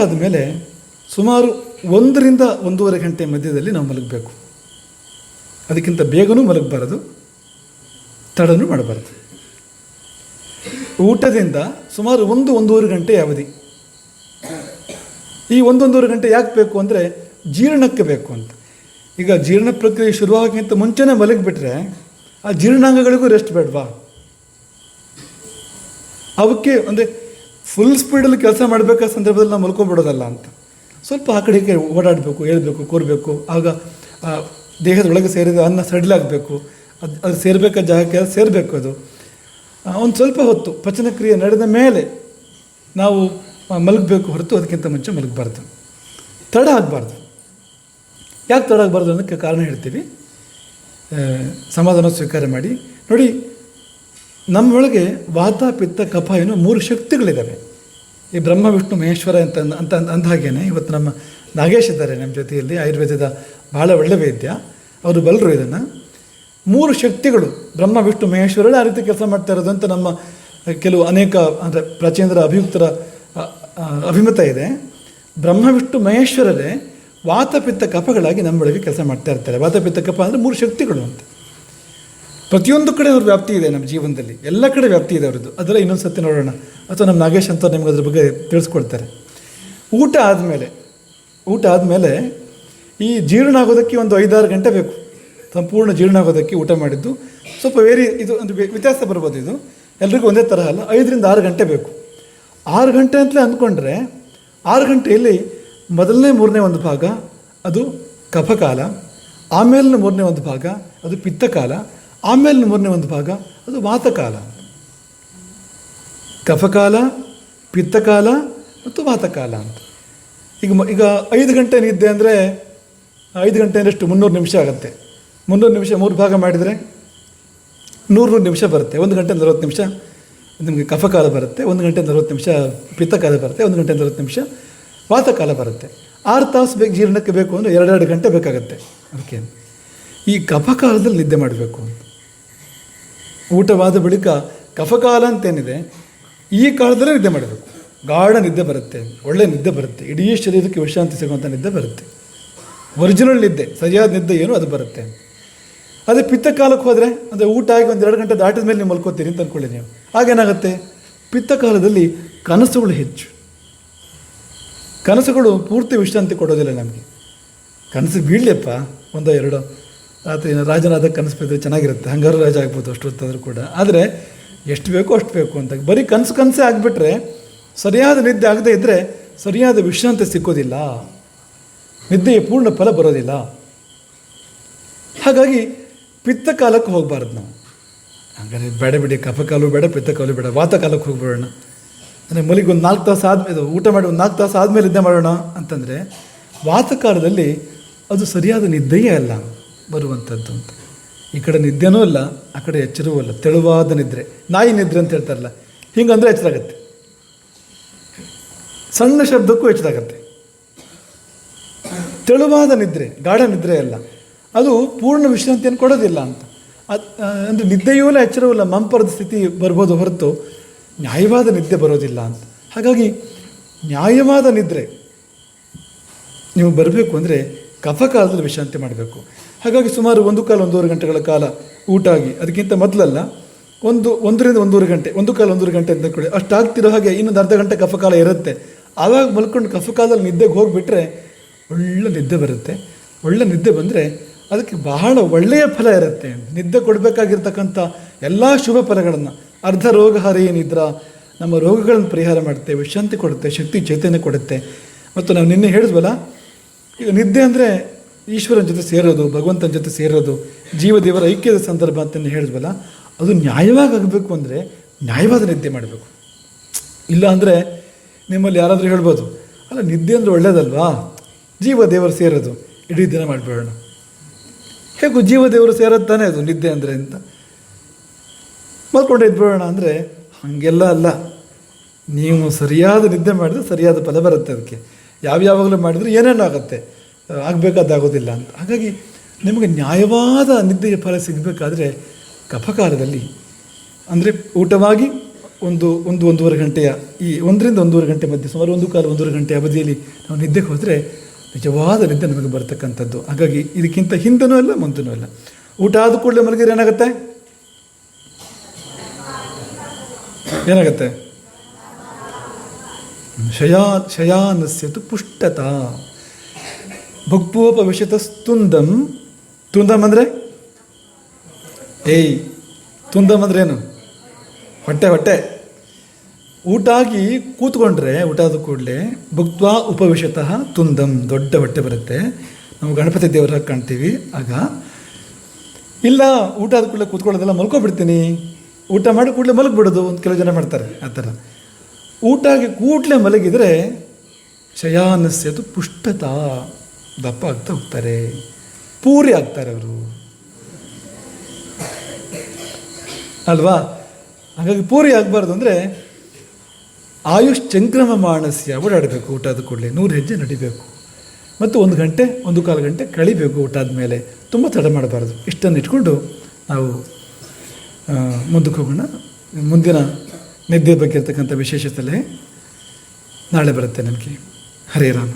ಆದಮೇಲೆ ಸುಮಾರು ಒಂದರಿಂದ ಒಂದೂವರೆ ಗಂಟೆ ಮಧ್ಯದಲ್ಲಿ ನಾವು ಮಲಗಬೇಕು. ಅದಕ್ಕಿಂತ ಬೇಗನೂ ಮಲಗಬಾರದು, ತಡನೂ ಮಾಡಬಾರದು. ಊಟದಿಂದ ಸುಮಾರು ಒಂದು, ಒಂದೂವರೆ ಗಂಟೆ ಅವಧಿ. ಈ ಒಂದೊಂದೂವರೆ ಗಂಟೆ ಯಾಕೆ ಬೇಕು ಅಂದರೆ ಜೀರ್ಣಕ್ಕೆ ಬೇಕು ಅಂತ. ಈಗ ಜೀರ್ಣ ಪ್ರಕ್ರಿಯೆ ಶುರುವಾಗೋಕ್ಕಿಂತ ಮುಂಚೆನೇ ಮಲಗಿಬಿಟ್ರೆ ಆ ಜೀರ್ಣಾಂಗಗಳಿಗೂ ರೆಸ್ಟ್ ಬೇಡವಾ? ಅವಕ್ಕೆ ಅಂದರೆ ಫುಲ್ ಸ್ಪೀಡಲ್ಲಿ ಕೆಲಸ ಮಾಡಬೇಕಾದ ಸಂದರ್ಭದಲ್ಲಿ ನಾವು ಮಲ್ಕೊಂಡ್ಬಿಡೋದಲ್ಲ ಅಂತ. ಸ್ವಲ್ಪ ಆ ಕಡೆ ಈ ಕಡೆ ಓಡಾಡಬೇಕು, ಏಳಬೇಕು, ಕೂರಬೇಕು. ಆಗ ದೇಹದೊಳಗೆ ಸೇರಿದ ಅನ್ನ ಸಡಿಲಾಗಬೇಕು ಅದು ಅದು ಸೇರಬೇಕಾದ ಜಾಗಕ್ಕೆ ಸೇರಬೇಕು ಅದು. ಒಂದು ಸ್ವಲ್ಪ ಹೊತ್ತು ಪಚನಕ್ರಿಯೆ ನಡೆದ ಮೇಲೆ ನಾವು ಮಲಗಬೇಕು ಹೊರತು ಅದಕ್ಕಿಂತ ಮುಂಚೆ ಮಲಗಬಾರ್ದು. ತಡ ಆಗಬಾರ್ದು. ಯಾಕೆ ತಡ ಆಗಬಾರ್ದು ಅನ್ನೋಕ್ಕೆ ಕಾರಣ ಹೇಳ್ತೀವಿ. ಸಮಾಧಾನ ಸ್ವೀಕಾರ ಮಾಡಿ. ನೋಡಿ ನಮ್ಮೊಳಗೆ ವಾತ, ಪಿತ್ತ, ಕಫ ಏನೋ ಮೂರು ಶಕ್ತಿಗಳಿದ್ದಾವೆ ಈ ಬ್ರಹ್ಮ, ವಿಷ್ಣು, ಮಹೇಶ್ವರ ಅಂತ ಅಂತ ಅಂದ ಹಾಗೇನೆ ಇವತ್ತು ನಮ್ಮ ನಾಗೇಶ್ ಇದ್ದಾರೆ ನಮ್ಮ ಜೊತೆಯಲ್ಲಿ. ಆಯುರ್ವೇದದ ಭಾಳ ಒಳ್ಳೆ ವೈದ್ಯ. ಅವರು ಬಲ್ಲರು ಇದನ್ನು. ಮೂರು ಶಕ್ತಿಗಳು, ಬ್ರಹ್ಮ, ವಿಷ್ಣು, ಮಹೇಶ್ವರರೇ ಆ ರೀತಿ ಕೆಲಸ ಮಾಡ್ತಾ ಇರೋದು ಅಂತ ನಮ್ಮ ಕೆಲವು ಅನೇಕ, ಅಂದರೆ ಪ್ರಾಚೀನರ ಅಭಿಯುಕ್ತರ ಅಭಿಮತ ಇದೆ. ಬ್ರಹ್ಮ, ವಿಷ್ಣು, ಮಹೇಶ್ವರರೇ ವಾತಪಿತ್ತ ಕಫಗಳಾಗಿ ನಮ್ಮೊಳಗೆ ಕೆಲಸ ಮಾಡ್ತಾ ಇರ್ತಾರೆ. ವಾತಪಿತ್ತ ಕಫ ಅಂದರೆ ಮೂರು ಶಕ್ತಿಗಳು ಅಂತ. ಪ್ರತಿಯೊಂದು ಕಡೆ ಅವ್ರ ವ್ಯಾಪ್ತಿ ಇದೆ ನಮ್ಮ ಜೀವನದಲ್ಲಿ. ಎಲ್ಲ ಕಡೆ ವ್ಯಾಪ್ತಿ ಇದೆ ಅವ್ರದ್ದು. ಅದೆಲ್ಲ ಇನ್ನೊಂದು ಸತಿ ನೋಡೋಣ. ಅಥವಾ ನಮ್ಮ ನಾಗೇಶ್ ಅಂತ ನಿಮ್ಗೆ ಅದ್ರ ಬಗ್ಗೆ ತಿಳಿಸ್ಕೊಡ್ತಾರೆ. ಊಟ ಆದಮೇಲೆ ಊಟ ಆದಮೇಲೆ ಈ ಜೀರ್ಣ ಆಗೋದಕ್ಕೆ ಒಂದು ಐದಾರು ಗಂಟೆ ಬೇಕು. ಸಂಪೂರ್ಣ ಜೀರ್ಣ ಆಗೋದಕ್ಕೆ ಊಟ ಮಾಡಿದ್ದು. ಸ್ವಲ್ಪ ವೇರಿ ಇದು ಒಂದು ವ್ಯ- ವ್ಯತ್ಯಾಸ ಬರ್ಬೋದು ಇದು. ಎಲ್ರಿಗೂ ಒಂದೇ ತರಹ ಅಲ್ಲ. ಐದರಿಂದ ಆರು ಗಂಟೆ ಬೇಕು. ಆರು ಗಂಟೆ ಅಂತಲೇ ಅಂದ್ಕೊಂಡ್ರೆ ಆರು ಗಂಟೆಯಲ್ಲಿ ಮೊದಲನೇ, ಮೂರನೇ ಒಂದು ಭಾಗ ಅದು ಕಫಕಾಲ. ಆಮೇಲಿನ, ಮೂರನೇ ಒಂದು ಭಾಗ ಅದು ಪಿತ್ತಕಾಲ. ಆಮೇಲಿನ ಮೂರನೇ ಒಂದು ಭಾಗ, ಅದು ವಾತಕಾಲ. ಕಫಕಾಲ, ಪಿತ್ತಕಾಲ ಮತ್ತು ವಾತಕಾಲ ಅಂತ. ಈಗ ಈಗ ಐದು ಗಂಟೆ ನಿದ್ದೆ ಅಂದರೆ ಐದು ಗಂಟೆ ಅಂದಷ್ಟು ಮುನ್ನೂರು ನಿಮಿಷ ಆಗುತ್ತೆ. ಮುನ್ನೂರು ನಿಮಿಷ ಮೂರು ಭಾಗ ಮಾಡಿದರೆ ನೂರು ನೂರು ನಿಮಿಷ ಬರುತ್ತೆ. ಒಂದು ಗಂಟೆ ನಲವತ್ತು ನಿಮಿಷ ನಿಮಗೆ ಕಫಕಾಲ ಬರುತ್ತೆ, ಒಂದು ಗಂಟೆ ನಲವತ್ತು ನಿಮಿಷ ಪಿತ್ತಕಾಲ ಬರುತ್ತೆ, ಒಂದು ಗಂಟೆ ನಲವತ್ತು ನಿಮಿಷ ವಾತಕಾಲ ಬರುತ್ತೆ. ಆರು ತಾಸು ಬೇಕು ಜೀರ್ಣಕ್ಕೆ ಬೇಕು ಅಂದರೆ ಎರಡೆರಡು ಗಂಟೆ ಬೇಕಾಗುತ್ತೆ. ಅದಕ್ಕೆ ಈ ಕಫಕಾಲದಲ್ಲಿ ನಿದ್ದೆ ಮಾಡಬೇಕು ಊಟವಾದ ಬಳಿಕ ಕಫಕಾಲ ಅಂತೇನಿದೆ, ಈ ಕಾಲದಲ್ಲೇ ನಿದ್ದೆ ಮಾಡಬೇಕು. ಗಾಢ ನಿದ್ದೆ ಬರುತ್ತೆ, ಒಳ್ಳೆ ನಿದ್ದೆ ಬರುತ್ತೆ, ಇಡೀ ಶರೀರಕ್ಕೆ ವಿಶ್ರಾಂತಿ ಸಿಗುವಂಥ ನಿದ್ದೆ ಬರುತ್ತೆ. ಒರಿಜಿನಲ್ ನಿದ್ದೆ, ಸರಿಯಾದ ನಿದ್ದೆ ಏನು, ಅದು ಬರುತ್ತೆ. ಅದೇ ಪಿತ್ತ ಕಾಲಕ್ಕೆ ಹೋದರೆ, ಅಂದರೆ ಊಟ ಆಗಿ ಒಂದು ಎರಡು ಗಂಟೆ ದಾಟಿದ ಮೇಲೆ ನೀವು ಮಲ್ಕೋತೀರಿ ಅಂತ ಅಂದ್ಕೊಳ್ಳಿ ನೀವು. ಆಗೇನಾಗುತ್ತೆ ಪಿತ್ತ ಕಾಲದಲ್ಲಿ ಕನಸುಗಳು ಹೆಚ್ಚು. ಕನಸುಗಳು ಪೂರ್ತಿ ವಿಶ್ರಾಂತಿ ಕೊಡೋದಿಲ್ಲ ನಮಗೆ. ಕನಸು ಬೀಳಲಿಯಪ್ಪ, ಒಂದೋ ಎರಡೋ. ಆತ ರಾಜನಾದ ಕನಸು ಬಿದ್ದರೆ ಚೆನ್ನಾಗಿರುತ್ತೆ. ಹಂಗಾರು ರಾಜ ಆಗ್ಬೋದು ಅಷ್ಟೊತ್ತಾದರೂ ಕೂಡ. ಆದರೆ ಎಷ್ಟು ಬೇಕೋ ಅಷ್ಟು ಬೇಕು ಅಂತ. ಬರೀ ಕನಸು ಕನಸೇ ಆಗಿಬಿಟ್ರೆ ಸರಿಯಾದ ನಿದ್ದೆ ಆಗದೇ ಇದ್ದರೆ ಸರಿಯಾದ ವಿಶ್ರಾಂತಿ ಸಿಕ್ಕೋದಿಲ್ಲ. ನಿದ್ದೆಯ ಪೂರ್ಣ ಫಲ ಬರೋದಿಲ್ಲ. ಹಾಗಾಗಿ ಪಿತ್ತ ಕಾಲಕ್ಕೆ ಹೋಗಬಾರ್ದು ನಾವು. ಹಾಗಾದ್ರೆ ಬೇಡ ಬಿಡಿ ಕಫಕಾಲು ಬೇಡ, ಪಿತ್ತ ಕಾಲು ಬೇಡ, ವಾತ ಕಾಲಕ್ಕೆ ಹೋಗ್ಬಿಡೋಣ. ಅಂದರೆ ಮಲಿಗೆ ಒಂದು ನಾಲ್ಕು ತಾಸು ಆದಮೇಲೆ ಊಟ ಮಾಡಿ ಒಂದು ನಾಲ್ಕು ತಾಸು ಆದಮೇಲೆ ನಿದ್ದೆ ಮಾಡೋಣ ಅಂತಂದರೆ ವಾತಕಾಲದಲ್ಲಿ ಅದು ಸರಿಯಾದ ನಿದ್ದೆಯೇ ಅಲ್ಲ. ಬರುವಂಥದ್ದು ಅಂತ. ಈ ಕಡೆ ನಿದ್ದೆನೂ ಅಲ್ಲ ಆ ಕಡೆ ಎಚ್ಚರವೂ ಅಲ್ಲ ತೆಳುವಾದ ನಿದ್ರೆ. ನಾಯಿ ನಿದ್ರೆ ಅಂತ ಹೇಳ್ತಾರಲ್ಲ, ಹಿಂಗಂದ್ರೆ ಎಚ್ಚರ ಆಗುತ್ತೆ ಸಣ್ಣ ಶಬ್ದಕ್ಕೂ ಹೆಚ್ಚಾಗತ್ತೆ ತೆಳುವಾದ ನಿದ್ರೆ, ಗಾಢ ನಿದ್ರೆ ಅಲ್ಲ. ಅದು ಪೂರ್ಣ ವಿಶ್ರಾಂತಿಯನ್ನು ಕೊಡೋದಿಲ್ಲ ಅಂತ. ಅದು ಅಂದರೆ ನಿದ್ದೆಯೂ ಇಲ್ಲ, ಎಚ್ಚರವೂ ಇಲ್ಲ, ಮಂಪರದ ಸ್ಥಿತಿ ಬರ್ಬೋದು ಹೊರತು ನ್ಯಾಯವಾದ ನಿದ್ದೆ ಬರೋದಿಲ್ಲ ಅಂತ. ಹಾಗಾಗಿ ನ್ಯಾಯವಾದ ನಿದ್ರೆ, ನೀವು ಬರಬೇಕು ಅಂದರೆ ಕಫಕಾಲದಲ್ಲಿ ವಿಶ್ರಾಂತಿ ಮಾಡಬೇಕು. ಹಾಗಾಗಿ ಸುಮಾರು ಒಂದು ಕಾಲ, ಒಂದೂವರೆ ಗಂಟೆಗಳ ಕಾಲ ಊಟ ಆಗಿ ಅದಕ್ಕಿಂತ ಮೊದಲಲ್ಲ, ಒಂದು, ಒಂದರಿಂದ ಒಂದೂವರೆ ಗಂಟೆ, ಒಂದು ಕಾಲ, ಒಂದೂವರೆ ಗಂಟೆ ಅಂತ ಕೊಡಿ ಅಷ್ಟು ಆಗ್ತಿರೋ ಹಾಗೆ ಇನ್ನೊಂದು ಅರ್ಧ ಗಂಟೆ ಕಫಕಾಲ ಇರುತ್ತೆ. ಆವಾಗ ಮಲ್ಕೊಂಡು ಕಫಕಾಲದಲ್ಲಿ ನಿದ್ದೆಗೆ ಹೋಗಿಬಿಟ್ರೆ ಒಳ್ಳೆ ನಿದ್ದೆ ಬರುತ್ತೆ. ಒಳ್ಳೆ ನಿದ್ದೆ ಬಂದರೆ ಅದಕ್ಕೆ ಬಹಳ ಒಳ್ಳೆಯ ಫಲ ಇರುತ್ತೆ. ನಿದ್ದೆ ಕೊಡಬೇಕಾಗಿರ್ತಕ್ಕಂಥ ಎಲ್ಲ ಶುಭ ಫಲಗಳನ್ನು. ಅರ್ಧ ರೋಗಹಾರಿ ನಿದ್ರ ನಮ್ಮ ರೋಗಗಳನ್ನು ಪರಿಹಾರ ಮಾಡುತ್ತೆ ವಿಶ್ರಾಂತಿ ಕೊಡುತ್ತೆ, ಶಕ್ತಿ ಚೈತನ್ಯ ಕೊಡುತ್ತೆ. ಮತ್ತು ನಾವು ನಿನ್ನೆ ಹೇಳಿದ್ವಲ್ಲ ಈಗ ನಿದ್ದೆ ಅಂದರೆ ಈಶ್ವರನ ಜೊತೆ ಸೇರೋದು, ಭಗವಂತನ ಜೊತೆ ಸೇರೋದು, ಜೀವದೇವರ ಐಕ್ಯದ ಸಂದರ್ಭ ಅಂತ ಹೇಳಿದ್ವಲ್ಲ, ಅದು ನ್ಯಾಯವಾಗಿ ಆಗಬೇಕು ಅಂದರೆ ನ್ಯಾಯವಾದ ನಿದ್ದೆ ಮಾಡಬೇಕು. ಇಲ್ಲ ಅಂದರೆ ನಿಮ್ಮಲ್ಲಿ ಯಾರಾದರೂ ಹೇಳ್ಬೋದು, ಅಲ್ಲ ನಿದ್ದೆ ಅಂದರೆ ಒಳ್ಳೇದಲ್ವಾ? ಜೀವ ದೇವರು ಸೇರೋದು, ಇಡೀ ದಿನ ಮಾಡಿಬಿಡೋಣ. ಹೇಗೂ ಜೀವ ದೇವರು ಸೇರೋದು ತಾನೇ ಅದು ನಿದ್ದೆ ಅಂದರೆ ಅಂತ. ಮಲ್ಕೊಂಡು ಎದ್ಬಿಡೋಣ ಅಂದರೆ ಹಾಗೆಲ್ಲ ಅಲ್ಲ. ನೀವು ಸರಿಯಾದ ನಿದ್ದೆ ಮಾಡಿದ್ರೆ ಸರಿಯಾದ ಫಲ ಬರುತ್ತೆ ಅದಕ್ಕೆ. ಯಾವ್ಯಾವಾಗಲೂ ಮಾಡಿದರೆ ಏನೇನಾಗುತ್ತೆ ಆಗಬೇಕಾದಾಗೋದಿಲ್ಲ ಅಂತ. ಹಾಗಾಗಿ ನಿಮಗೆ ನ್ಯಾಯವಾದ ನಿದ್ದೆಯ ಫಲ ಸಿಗಬೇಕಾದ್ರೆ ಕಫಕಾಲದಲ್ಲಿ ಅಂದರೆ ಊಟವಾಗಿ ಒಂದು ಒಂದು ಒಂದೂವರೆ ಗಂಟೆಯ ಈ ಒಂದರಿಂದ ಒಂದೂವರೆ ಗಂಟೆ ಮಧ್ಯೆ, ಸುಮಾರು ಒಂದು ಕಾಲ ಒಂದೂವರೆ ಗಂಟೆ ಅವಧಿಯಲ್ಲಿ ನಾವು ನಿದ್ದೆಗೆ ಹೋದರೆ ನಿಜವಾದ ನಿದ್ದೆ ನಮಗೆ ಬರ್ತಕ್ಕಂಥದ್ದು. ಹಾಗಾಗಿ ಇದಕ್ಕಿಂತ ಹಿಂದನೂ ಅಲ್ಲ, ಮುಂದನೂ ಅಲ್ಲ. ಊಟ ಆದ ಕೂಡಲೇ ಮಲಗಿದ್ರೆ ಏನಾಗುತ್ತೆ? ಏನಾಗುತ್ತೆ? ಶಯಾ ಶಯಾನಸ್ಯತು ಪುಷ್ಟತ. ಭುಕ್ಪೋಪವಿಶತ ತುಂದಂ ಅಂದರೆ? ಏಯ್, ತುಂದಂ ಅಂದ್ರೆ ಏನು? ಹೊಟ್ಟೆ ಹೊಟ್ಟೆ. ಊಟ ಆಗಿ ಕೂತ್ಕೊಂಡ್ರೆ, ಊಟ ಆದ ಕೂಡಲೇ ಭುಕ್ತ್ವಾ ಉಪವಿಷತಃ ತುಂದಂ. ದೊಡ್ಡ ಹೊಟ್ಟೆ ಬರುತ್ತೆ. ನಾವು ಗಣಪತಿ ದೇವರ ಕಾಣ್ತೀವಿ. ಆಗ, ಇಲ್ಲ, ಊಟ ಆದ ಕೂಡಲೇ ಕೂತ್ಕೊಳ್ಳೋದೆಲ್ಲ ಮಲ್ಕೊಬಿಡ್ತೀನಿ. ಊಟ ಮಾಡಿ ಕೂಡಲೇ ಮಲಗಿಬಿಡೋದು. ಒಂದು ಕೆಲವು ಜನ ಮಾಡ್ತಾರೆ, ಆ ಥರ. ಊಟ ಆಗಿ ಕೂಡಲೇ ಮಲಗಿದರೆ ಶಯಾನಸ್ಯದು ಪುಷ್ಟತ ದಪ್ಪ ಆಗ್ತಾ ಹೋಗ್ತಾರೆ. ಪೂರಿ ಆಗ್ತಾರೆ ಅವರು. ಅಲ್ವಾ? ಹಾಗಾಗಿ ಪೂರಿ ಆಗಬಾರ್ದು ಅಂದರೆ ಆಯುಷ್ ಚಂಕ್ರಮ ಮಾನಸ್ಯ ಓಡಾಡಬೇಕು ಊಟ ಆದ ಕೂಡಲೇ. ನೂರು ಹೆಜ್ಜೆ ನಡಿಬೇಕು. ಮತ್ತು ಒಂದು ಗಂಟೆ, ಒಂದು ಕಾಲು ಗಂಟೆ ಕಳಿಬೇಕು ಊಟ ಆದಮೇಲೆ ತುಂಬ ತಡ ಮಾಡಬಾರ್ದು. ಇಷ್ಟನ್ನು ಇಟ್ಕೊಂಡು ನಾವು ಮುಂದಕ್ಕೆ ಹೋಗೋಣ. ಮುಂದಿನ ನಿದ್ದೆ ಬಗ್ಗೆ ಇರ್ತಕ್ಕಂಥ ವಿಶೇಷ ನಾಳೆ ಬರುತ್ತೆ ನಮಗೆ. ಹರೇ ರಾಮ.